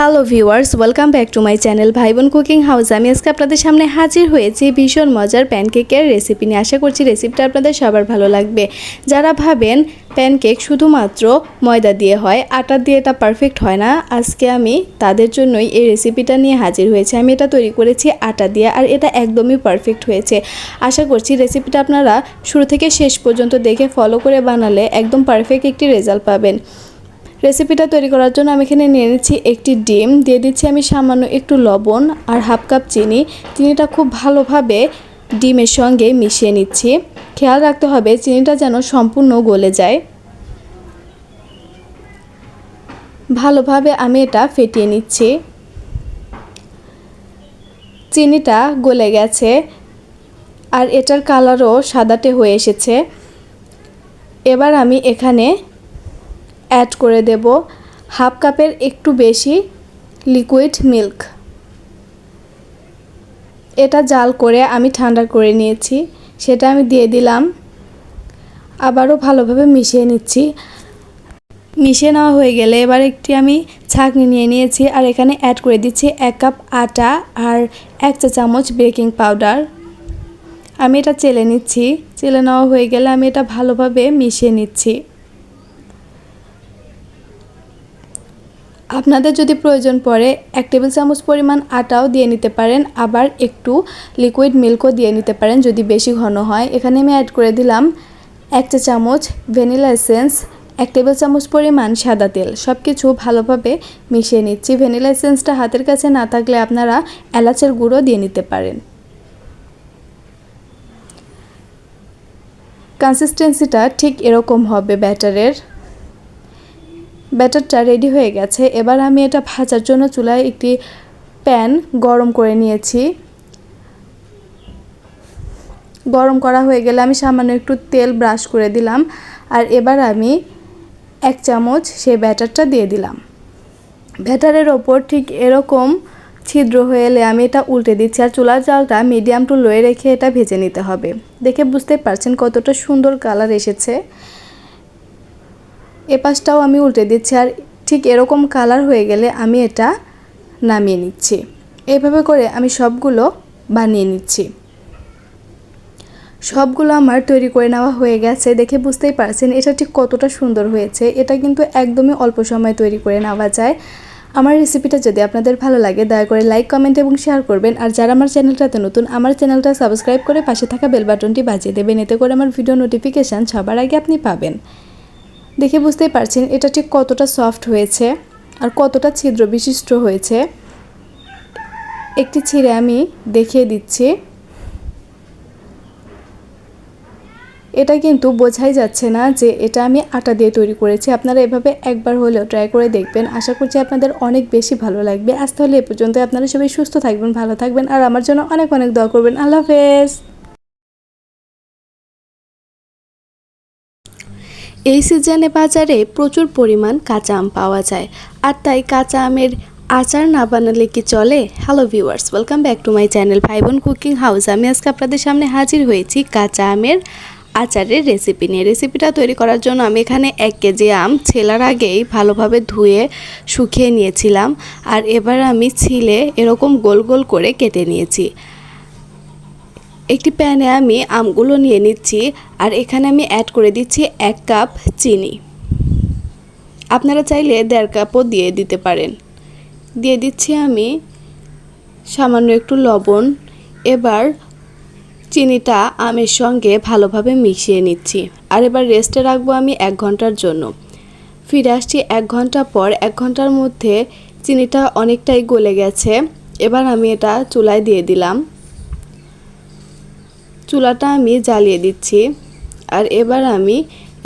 Hello viewers welcome back to my channel ভাই বোন cooking house আমি আজকে আপনাদের সামনে হাজির হয়েছি ভীষণ মজার প্যানকেকের রেসিপি নিয়ে। আশা করছি রেসিপিটা আপনাদের সবার ভালো লাগবে। যারা ভাবেন প্যানকেক শুধুমাত্র ময়দা দিয়ে হয়, আটা দিয়ে এটা পারফেক্ট হয় না, আজকে আমি তাদের জন্যই এই রেসিপিটা নিয়ে হাজির হয়েছে। আমি এটা তৈরি করেছি আটা দিয়ে আর এটা একদমই পারফেক্ট হয়েছে। আশা করছি রেসিপিটা আপনারা শুরু থেকে শেষ পর্যন্ত দেখে ফলো করে বানালে একদম পারফেক্ট একটি রেজাল্ট পাবেন। রেসিপিটা তৈরি করার জন্য আমি এখানে নিয়ে নিচ্ছি একটি ডিম, দিয়ে দিচ্ছি আমি সামান্য একটু লবণ আর হাফ কাপ চিনি। চিনিটা খুব ভালোভাবে ডিমের সঙ্গে মিশিয়ে নিচ্ছি। খেয়াল রাখতে হবে চিনিটা যেন সম্পূর্ণ গলে যায়। ভালোভাবে আমি এটা ফেটিয়ে নিচ্ছি। চিনিটা গলে গেছে আর এটার কালারও সাদাটে হয়ে এসেছে। এবার আমি এখানে অ্যাড করে দেব হাফ কাপের একটু বেশি লিকুইড মিল্ক এটা জাল করে আমি ঠান্ডা করে নিয়েছি, সেটা আমি দিয়ে দিলাম। আবারও ভালোভাবে মিশিয়ে নিচ্ছি। মিশিয়ে নেওয়া হয়ে গেলে এবার একটি আমি ছাঁকনি নিয়ে নিয়েছি আর এখানে অ্যাড করে দিচ্ছি এক কাপ আটা আর এক চা চামচ বেকিং পাউডার আমি এটা চেলে নিচ্ছি, চেলে নেওয়া হয়ে গেলে আমি এটা ভালোভাবে মিশিয়ে নিচ্ছি। আপনাদের যদি প্রয়োজন পড়ে, এক টেবিল চামচ পরিমাণ আটাও দিয়ে নিতে পারেন, আবার একটু লিকুইড মিল্কও দিয়ে নিতে পারেন যদি বেশি ঘন হয়। এখানে আমি অ্যাড করে দিলাম এক চা চামচ ভ্যানিলা এসেন্স এক টেবিল চামচ পরিমাণ সাদা তেল। সব কিছু ভালোভাবে মিশিয়ে নিচ্ছি। ভ্যানিলা এসেন্সটা হাতের কাছে না থাকলে আপনারা এলাচের গুঁড়ো দিয়ে নিতে পারেন। কনসিস্টেন্সিটা ঠিক এরকম হবে ব্যাটারের। ব্যাটারটা রেডি হয়ে গেছে। এবার আমি এটা ভাজার জন্য চুলায় একটি প্যান গরম করে নিয়েছি। গরম করা হয়ে গেলে আমি সামান্য একটু তেল ব্রাশ করে দিলাম। আর এবার আমি এক চামচ সেই ব্যাটারটা দিয়ে দিলাম। ব্যাটারের ওপর ঠিক এরকম ছিদ্র হয়ে এলে আমি এটা উল্টে দিচ্ছি। আর চুলার জালটা মিডিয়াম টু লোয়ে রেখে এটা ভেজে নিতে হবে। দেখে বুঝতে পারছেন কতটা সুন্দর কালার এসেছে। এ পাশটাও আমি উল্টে দিচ্ছি আর ঠিক এরকম কালার হয়ে গেলে আমি এটা নামিয়ে নিচ্ছি। এইভাবে করে আমি সবগুলো বানিয়ে নিচ্ছি। সবগুলো আমার তৈরি করে নেওয়া হয়ে গেছে দেখে বুঝতেই পারছেন এটা ঠিক কতটা সুন্দর হয়েছে। এটা কিন্তু একদমই অল্প সময় তৈরি করে নেওয়া যায়। আমার রেসিপিটা যদি আপনাদের ভালো লাগে দয়া করে লাইক কমেন্ট এবং শেয়ার করবেন। আর যারা আমার চ্যানেলটাতে নতুন, আমার চ্যানেলটা সাবস্ক্রাইব করে পাশে থাকা বেল বাটনটি বাজিয়ে দেবেন। এতে করে আমার ভিডিও নোটিফিকেশান সবার আগে আপনি পাবেন। দেখে বুঝতেই পারছেন এটা ঠিক কতটা সফট হয়েছে আর কতটা ছিদ্র বিশিষ্ট হয়েছে। একটি ছিঁড়ে আমি দেখিয়ে দিচ্ছি। এটা কিন্তু বোঝাই যাচ্ছে না যে এটা আমি আটা দিয়ে তৈরি করেছি। আপনারা এভাবে একবার হলেও ট্রাই করে দেখবেন। আশা করছি আপনাদের অনেক বেশি ভালো লাগবে। আজ তাহলে এ পর্যন্ত আপনারা সবাই সুস্থ থাকবেন, ভালো থাকবেন। আর আমার জন্য অনেক অনেক দোয়া করবেন। আল্লাহ হাফেজ। এই সিজনে বাজারে প্রচুর পরিমাণ কাঁচা আম পাওয়া যায়। আর তাই কাঁচা আমের আচার না বানালে কি চলে? Hello viewers welcome back to my channel ভাই বোন কুকিং হাউস আমি আজকে আপনাদের সামনে হাজির হয়েছি কাঁচা আমের আচারের রেসিপি নিয়ে। রেসিপিটা তৈরি করার জন্য আমি এখানে এক কেজি আম ছেলার আগেই ভালোভাবে ধুয়ে শুকিয়ে নিয়েছিলাম। আর এবার আমি ছিলে এরকম গোল গোল করে কেটে নিয়েছি। একটি প্যানে আমি আমগুলো নিয়ে নিচ্ছি আর এখানে আমি অ্যাড করে দিচ্ছি এক কাপ চিনি। আপনারা চাইলে দেড় কাপও দিয়ে দিতে পারেন। দিয়ে দিচ্ছি আমি সামান্য একটু লবণ। এবার চিনিটা আমের সঙ্গে ভালোভাবে মিশিয়ে নিচ্ছি। আর এবার রেস্টে রাখব আমি এক ঘণ্টার জন্য। ফিরে আসছি এক ঘণ্টা পর, এক ঘণ্টার মধ্যে চিনিটা অনেকটাই গলে গেছে। এবার আমি এটা চুলায় দিয়ে দিলাম। চুলাটা আমি জ্বালিয়ে দিচ্ছি, আর এবার আমি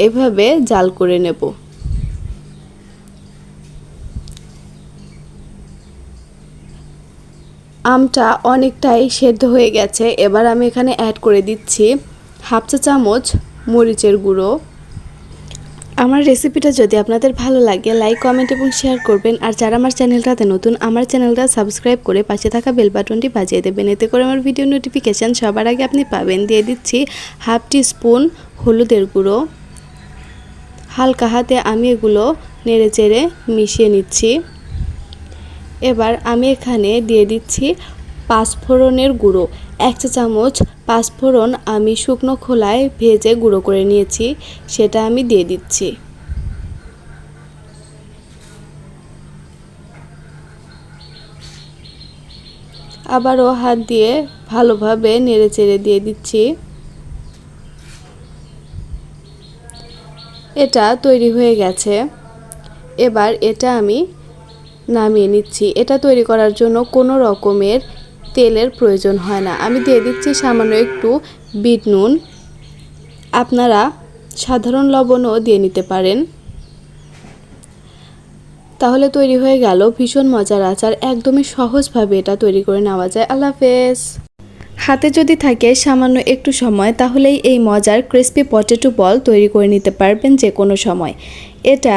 এভাবে জাল করে নেব। আমটা অনেকটাই সেদ্ধ হয়ে গেছে, এবার আমি এখানে অ্যাড করে দিচ্ছি হাফ চা চামচ মরিচের গুঁড়ো। আমার রেসিপিটা যদি আপনাদের ভালো লাগে লাইক কমেন্ট এবং শেয়ার করবেন। আর যারা আমার চ্যানেলটাতে নতুন, আমার চ্যানেলটা সাবস্ক্রাইব করে পাশে থাকা বেল বাটনটি বাজিয়ে দেবেন। এতে করে আমার ভিডিও নোটিফিকেশান সবার আগে আপনি পাবেন। দিয়ে দিচ্ছি হাফ টি স্পুন হলুদের গুঁড়ো। হালকা হাতে আমি এগুলো নেড়ে চেড়ে মিশিয়ে নিচ্ছি। এবার আমি এখানে দিয়ে দিচ্ছি পাঁচফোড়নের গুঁড়ো। এক চা চামচ পাঁচফোড়ন আমি শুকনো খোলায় ভেজে গুঁড়ো করে নিয়েছি, সেটা আমি দিয়ে দিচ্ছি। আবারও হাত দিয়ে ভালোভাবে নেড়ে চেড়ে দিয়ে দিচ্ছি। এটা তৈরি হয়ে গেছে। এবার এটা আমি নামিয়ে নিচ্ছি। এটা তৈরি করার জন্য কোনো রকমের তেলের প্রয়োজন হয় না। আমি দিয়ে দিচ্ছি সামান্য একটু বিট নুন। আপনারা সাধারণ লবণও দিয়ে নিতে পারেন। তাহলে তৈরি হয়ে গেল ভীষণ মজার আচার। একদমই সহজভাবে এটা তৈরি করে নেওয়া যায়। আল্লাহ হাফেজ। হাতে যদি থাকে সামান্য একটু সময়, তাহলেই এই মজার ক্রিস্পি পটেটো বল তৈরি করে নিতে পারবেন যে কোনো সময়। এটা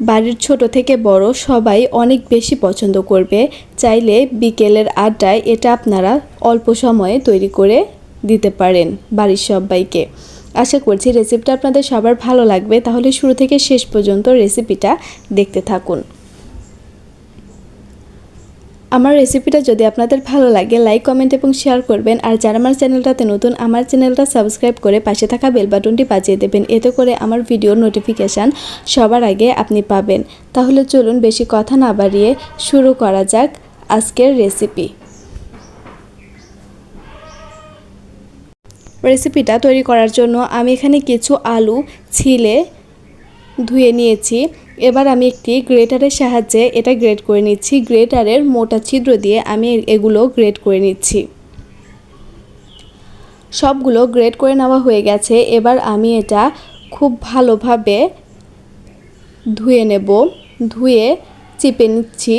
বাড়ির ছোট থেকে বড় সবাই অনেক বেশি পছন্দ করবে। চাইলে বিকেলের আড্ডায় এটা আপনারা অল্প সময়ে তৈরি করে দিতে পারেন বাড়ির সবাইকে। আশা করছি রেসিপিটা আপনাদের সবার ভালো লাগবে। তাহলে শুরু থেকে শেষ পর্যন্ত রেসিপিটা দেখতে থাকুন। আমার রেসিপিটা যদি আপনাদের ভালো লাগে লাইক কমেন্ট এবং শেয়ার করবেন। আর যারা আমার চ্যানেলটাতে নতুন, আমার চ্যানেলটা সাবস্ক্রাইব করে পাশে থাকা বেল বাটনটি বাজিয়ে দেবেন। এতে করে আমার ভিডিওর নোটিফিকেশান সবার আগে আপনি পাবেন। তাহলে চলুন বেশি কথা না বাড়িয়ে শুরু করা যাক আজকের রেসিপি রেসিপিটা তৈরি করার জন্য আমি এখানে কিছু আলু, ছিলে ধুয়ে নিয়েছি। এবার আমি একটি গ্রেটারের সাহায্যে এটা গ্রেড করে নিচ্ছি। গ্রেটারের মোটা ছিদ্র দিয়ে আমি এগুলো গ্রেড করে নিচ্ছি। সবগুলো গ্রেড করে নেওয়া হয়ে গেছে। এবার আমি এটা খুব ভালোভাবে ধুয়ে নেব। ধুয়ে চিপে নিচ্ছি।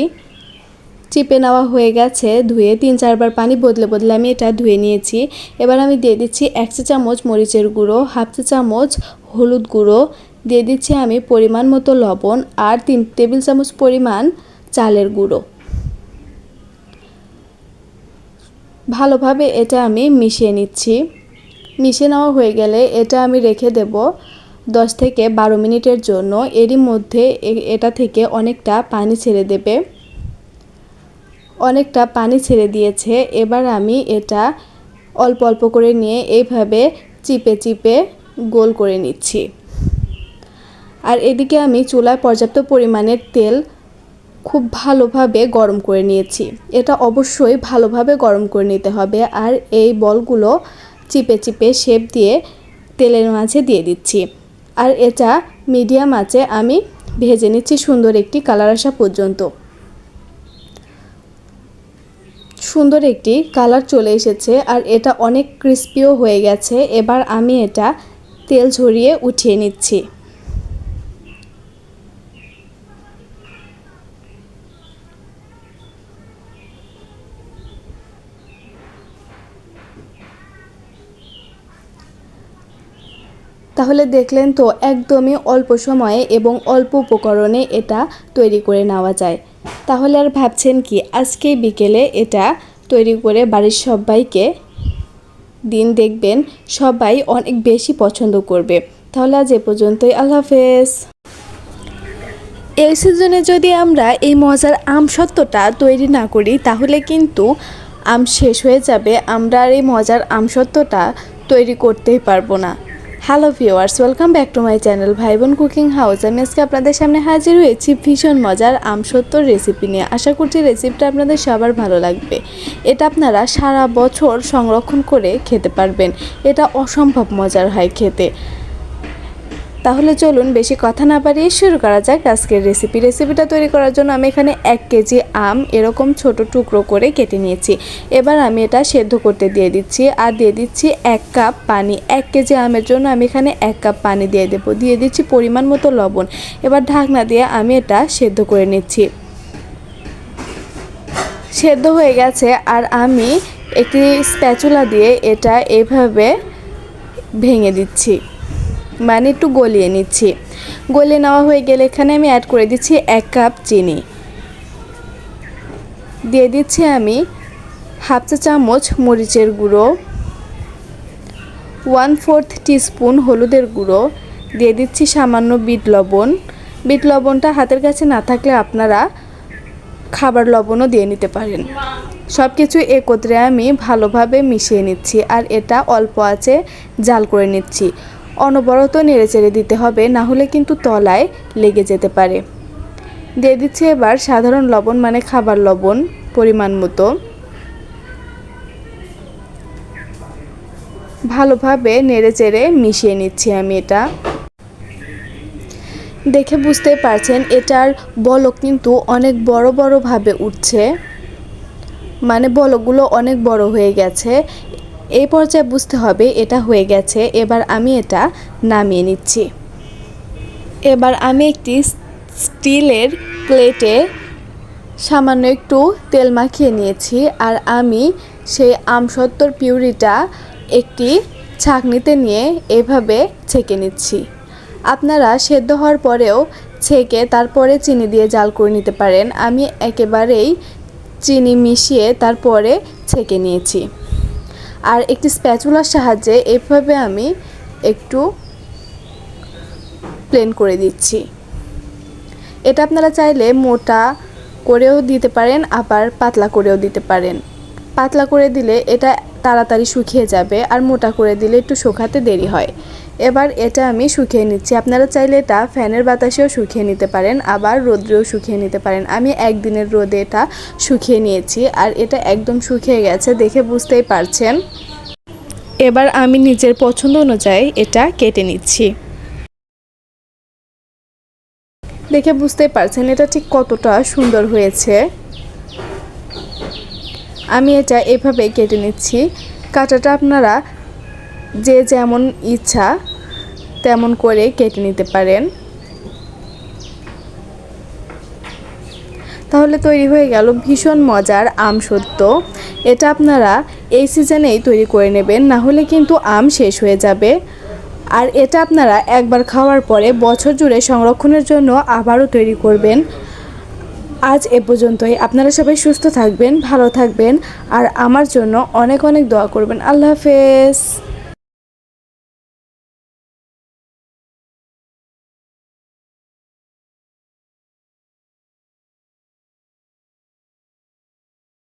চিপে নেওয়া হয়ে গেছে। ধুয়ে তিন চারবার পানি বদলে বদলে আমি এটা ধুয়ে নিয়েছি। এবার আমি দিয়ে দিচ্ছি এক চা চামচ মরিচের গুঁড়ো, হাফ চা চামচ হলুদ গুঁড়ো দিয়ে দিচ্ছি আমি পরিমাণ মতো লবণ আর তিন টেবিল চামচ পরিমাণ চালের গুঁড়ো। ভালোভাবে এটা আমি মিশিয়ে নিচ্ছি। মিশিয়ে নেওয়া হয়ে গেলে এটা আমি রেখে দেব দশ থেকে বারো মিনিটের জন্য। এরই মধ্যে এটা থেকে অনেকটা পানি ছেড়ে দেবে। অনেকটা পানি ছেড়ে দিয়েছে। এবার আমি এটা অল্প অল্প করে নিয়ে এইভাবে চিপে চিপে গোল করে নিচ্ছি। আর এদিকে আমি চুলায় পর্যাপ্ত পরিমাণের তেল খুব ভালোভাবে গরম করে নিয়েছি। এটা অবশ্যই ভালোভাবে গরম করে নিতে হবে আর এই বলগুলো চিপে চিপে শেপ দিয়ে তেলের মাঝে দিয়ে দিচ্ছি। আর এটা মিডিয়াম আঁচে আমি ভেজে নিচ্ছি সুন্দর একটি কালার আসা পর্যন্ত। সুন্দর একটি কালার চলে এসেছে আর এটা অনেক ক্রিস্পিও হয়ে গেছে। এবার আমি এটা তেল ঝরিয়ে উঠিয়ে নিচ্ছি। তাহলে দেখলেন তো, একদমই অল্প সময়ে এবং অল্প উপকরণে এটা তৈরি করে নেওয়া যায়। তাহলে আর ভাবছেন কি আজকে বিকেলে এটা তৈরি করে বাড়ির সবাইকে দিন দেখবেন, সবাই অনেক বেশি পছন্দ করবে। তাহলে আজ এ পর্যন্তই, আল্লাহ হাফেজ। এই সিজনে যদি আমরা এই মজার আম সত্ত্বটা তৈরি না করি, তাহলে কিন্তু আম শেষ হয়ে যাবে। আমরা আর এই মজার আম সত্ত্বটা তৈরি করতেই পারব না। Hello viewers welcome back to my channel ভাই বোন কুকিং হাউস। আমি আজকে আপনাদের সামনে হাজির হয়েছি ভীষণ মজার আমসত্তর রেসিপি নিয়ে। আশা করছি রেসিপিটা আপনাদের সবার ভালো লাগবে। এটা আপনারা সারা বছর সংরক্ষণ করে খেতে পারবেন। এটা অসম্ভব মজার হয় খেতে। তাহলে চলুন বেশি কথা না বাড়িয়ে শুরু করা যাক আজকের রেসিপি রেসিপিটা তৈরি করার জন্য আমি এখানে এক কেজি আম এরকম ছোট টুকরো করে কেটে নিয়েছি। এবার আমি এটা সেদ্ধ করতে দিয়ে দিচ্ছি আর দিয়ে দিচ্ছি এক কাপ পানি। এক কেজি আমের জন্য আমি এখানে এক কাপ পানি দিয়ে দেবো। দিয়ে দিচ্ছি পরিমাণ মতো লবণ। এবার ঢাকনা দিয়ে আমি এটা সেদ্ধ করে নিচ্ছি। সেদ্ধ হয়ে গেছে আর আমি একটি স্প্যাচুলা দিয়ে এটা এভাবে ভেঙে দিচ্ছি। মানে একটু গলিয়ে নিচ্ছি। গলিয়ে নেওয়া হয়ে গেলে এখানে আমি অ্যাড করে দিচ্ছি এক কাপ চিনি। দিয়ে দিচ্ছি আমি হাফ চা চামচ মরিচের গুঁড়ো ওয়ান ফোর্থ টিস্পুন হলুদের গুঁড়ো, দিয়ে দিচ্ছি সামান্য বিট লবণ। বিট লবণটা হাতের কাছে না থাকলে আপনারা খাবার লবণও দিয়ে নিতে পারেন। সব কিছু একত্রে আমি ভালোভাবে মিশিয়ে নিচ্ছি আর এটা অল্প আছে জাল করে নিচ্ছি। অনবরত নেড়ে চেড়ে দিতে হবে, না হলে কিন্তু তলায় লেগে যেতে পারে। দিয়ে দিচ্ছি এবার সাধারণ লবণ মানে খাবার লবণ, পরিমাণ মতো। ভালোভাবে নেড়ে চেড়ে মিশিয়ে নিচ্ছি আমি এটা। দেখে বুঝতে পারছেন, এটার বলক কিন্তু অনেক বড় বড়ভাবে উঠছে। মানে বলকগুলো অনেক বড় হয়ে গেছে। এই পর্যায়ে বুঝতে হবে এটা হয়ে গেছে, এবার আমি এটা নামিয়ে নিচ্ছি। এবার আমি একটি স্টিলের প্লেটে সামান্য একটু তেল মাখিয়ে নিয়েছি, আর আমি সেই আমসত্তর পিউরিটা একটি ছাঁকনিতে নিয়ে এভাবে ছেঁকে নিচ্ছি। আপনারা সেদ্ধ হওয়ার পরেও ছেঁকে তারপরে চিনি দিয়ে জাল করে নিতে পারেন। আমি একেবারেই চিনি মিশিয়ে তারপরে ছেঁকে নিয়েছি। আর একটি স্প্যাচুলার সাহায্যে এভাবে আমি একটু প্লেন করে দিচ্ছি। এটা আপনারা চাইলে মোটা করেও দিতে পারেন, আবার পাতলা করেও দিতে পারেন। পাতলা করে দিলে এটা তাড়াতাড়ি শুকিয়ে যাবে আর মোটা করে দিলে একটু শুকাতে দেরি হয়। এবার এটা আমি শুকিয়ে নিচ্ছি। আপনারা চাইলে এটা ফ্যানের বাতাসেও শুকিয়ে নিতে পারেন, আবার রোদ্রেও শুকিয়ে নিতে পারেন। আমি একদিনের রোদে এটা শুকিয়ে নিয়েছি আর এটা একদম শুকিয়ে গেছে দেখে বুঝতেই পারছেন। এবার আমি নিজের পছন্দ অনুযায়ী এটা কেটে নিচ্ছি। দেখে বুঝতে পারছেন এটা ঠিক কতটা সুন্দর হয়েছে। আমি এটা এভাবে কেটে নিচ্ছি। কাটাটা আপনারা যে যেমন ইচ্ছা তেমন করে কেটে নিতে পারেন। তাহলে তৈরি হয়ে গেল ভীষণ মজার আম সত্য। এটা আপনারা এই সিজনেই তৈরি করে নেবেন, না হলে কিন্তু আম শেষ হয়ে যাবে। আর এটা আপনারা একবার খাওয়ার পরে বছর জুড়ে সংরক্ষণের জন্য আবারও তৈরি করবেন। আজ এ পর্যন্তই। আপনারা সবাই সুস্থ থাকবেন, ভালো থাকবেন, আর আমার জন্য অনেক অনেক দোয়া করবেন। আল্লাহ হাফেজ।